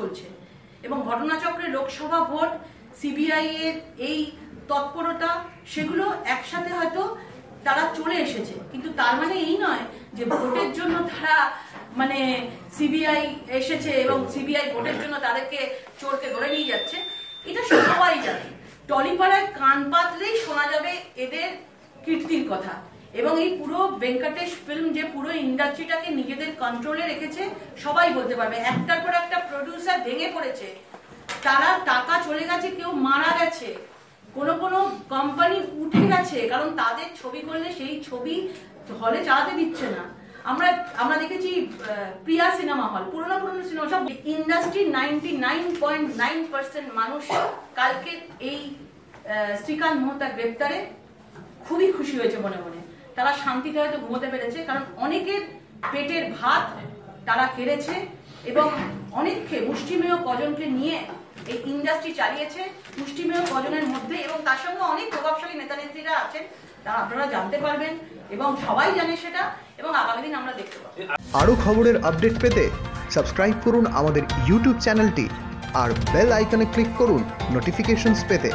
চলছে। এবং ঘটনাচক্রে লোকসভা ভোট সিবিআই এর এই তৎপরতা, সেগুলো একসাথে হয়তো তারা চলে এসেছে। কিন্তু তার মানে এই নয় যে ভোটের জন্য তারা মানে সিবিআই এসেছে এবং সিবিআই ভোটের জন্য তাদেরকে চোরকে ধরে নিয়ে যাচ্ছে। এটা সবাই জানে। টলিপাড়ায় কান পাতলেই শোনা যাবে এদের কীর্তির কথা। এবং এই পুরো ভেঙ্কটেশ ফিল্ম যে পুরো ইন্ডাস্ট্রিটাকে নিজেদের কন্ট্রোলে রেখেছে, সবাই বলতে পারবে। একটার পর একটা প্রডিউসার ভেঙে পড়েছে, তারা টাকা চলে গেছে, কেউ মারা গেছে, কোন কোন কোম্পানি উঠে গেছে, কারণ তাদের ছবি করলে সেই ছবি হলে চালাতে দিচ্ছে না। আমরা আমরা দেখেছি প্রিয়া সিনেমা হল পুরোনো পুরোনো সিনেমা সব industry ninety nine point nine percent মানুষ কালকে এই শ্রীকান্ত মোহতার গ্রেপ্তারে খুবই খুশি হয়েছে মনে মনে। তারা শান্তিতে হয়তো ঘুমোতে পেরেছে, কারণ অনেকের পেটের ভাত তারা কেড়েছে এবং অনেককে মুষ্টিমেয় কজনকে নিয়ে এই ইন্ডাস্ট্রি চালিয়েছে, মুষ্টিমেয় কজনের মধ্যে এবং তার সঙ্গে অনেক প্রভাবশালী নেতা নেত্রীরা আছেন, তা আপনারা জানতে পারবেন এবং সবাই জানে সেটা এবং আগামী দিন আমরা দেখতে পাবো। আরও খবরের আপডেট পেতে সাবস্ক্রাইব করুন আমাদের ইউটিউব চ্যানেলটি আর বেল আইকনে ক্লিক করুন নোটিফিকেশনস পেতে।